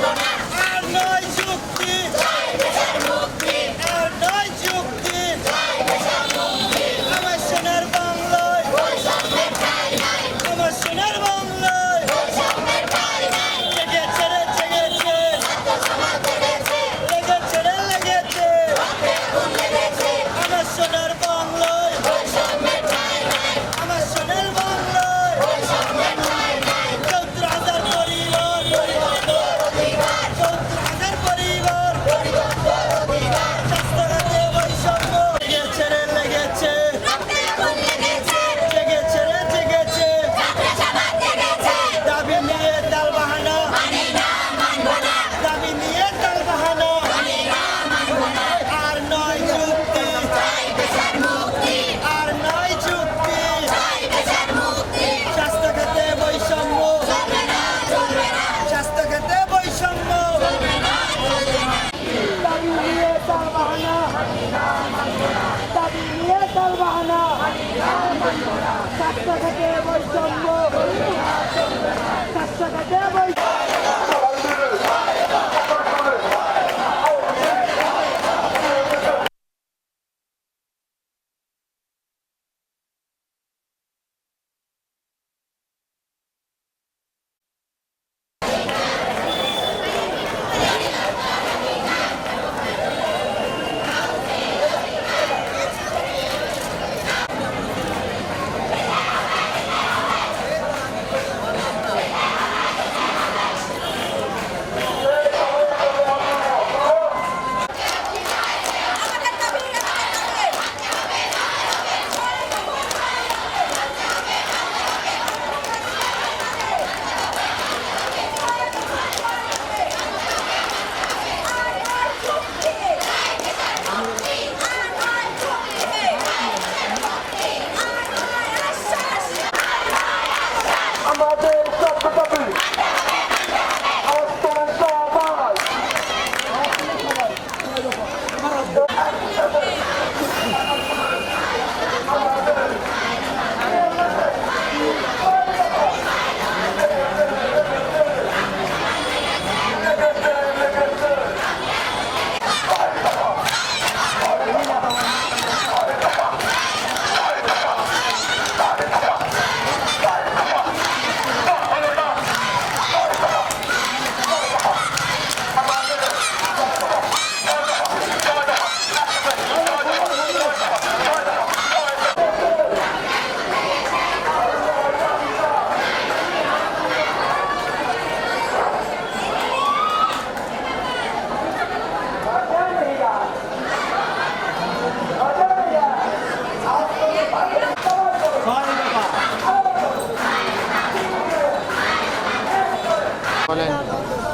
আর নয়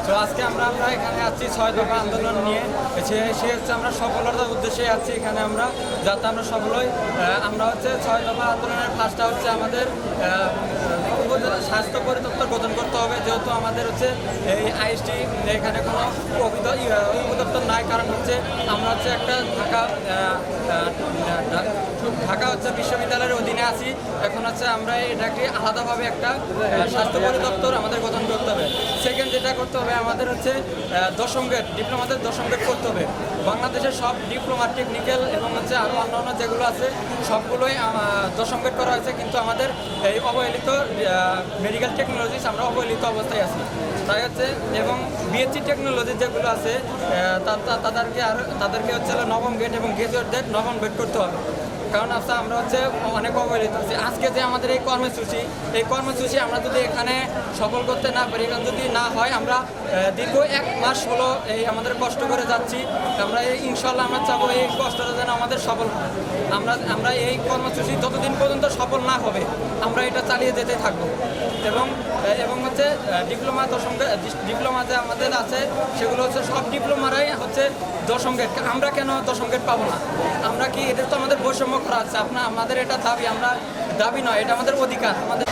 তো আজকে আমরা আমরা এখানে আছি ছয় দফা আন্দোলন নিয়ে। হচ্ছে আমরা সফলতার উদ্দেশ্যে আছি এখানে আমরা যাতে আমরা আমরা হচ্ছে ছয় দফা আন্দোলনের ফার্স্টটা হচ্ছে আমাদের স্বাস্থ্য পরিদপ্তর গঠন করতে হবে। যেহেতু আমাদের হচ্ছে এই আইএসটি এখানে কোনো অভিদ- ই, আহ, উপদপ্তর নাই কারণ হচ্ছে আমরা হচ্ছে একটা ঢাকা ঢাকা হচ্ছে বিশ্ববিদ্যালয়ের অধীনে আছি। এখন হচ্ছে আমরা এটাকে আলাদাভাবে একটা স্বাস্থ্য পরিদপ্তর আমাদের গঠন করতে হবে, আমাদের হচ্ছে দশম গ্রেড, ডিপ্লোমাদের দশম গ্রেড করতে হবে। বাংলাদেশের সব ডিপ্লোমা, টেকনিক্যাল এবং হচ্ছে আরও অন্যান্য যেগুলো আছে, সবগুলোই দশম গ্রেড করা হয়েছে, কিন্তু আমাদের এই অবহেলিত মেডিকেল টেকনোলজিস আমরা অবহেলিত অবস্থায় আছি। তাই হচ্ছে, এবং বিএসসি টেকনোলজি যেগুলো আছে তাদেরকে আর, তাদেরকে হচ্ছে নবম গেট এবং গ্রাজুয়েটদের নবম গেট করতে হবে। কারণ আচ্ছা আমরা হচ্ছে অনেক অবহেলিত আছি। আজকে যে আমাদের এই কর্মসূচি এই কর্মসূচি আমরা যদি এখানে সফল করতে না পারি এখানে যদি না হয়, আমরা দীর্ঘ এক মাস হলো এই আমাদের কষ্ট করে যাচ্ছি। আমরা এই ইনশাল্লাহ আমরা চাবো এই কষ্টটা যেন আমাদের সফল হয়। আমরা আমরা এই কর্মসূচি যতদিন পর্যন্ত সফল না হবে, আমরা এটা চালিয়ে যেতে থাকব। এবং এবং হচ্ছে ডিপ্লোমা দশম ডিপ্লোমা যে আমাদের আছে, সেগুলো হচ্ছে সব ডিপ্লোমারাই হচ্ছে দশম গেট আমরা কেন দশম গেট পাবো না? আমরা কি, এদের তো আমাদের বৈষম্য আছে। আপনার আমাদের এটা দাবি আমরা দাবি নয় এটা আমাদের অধিকার। আমাদের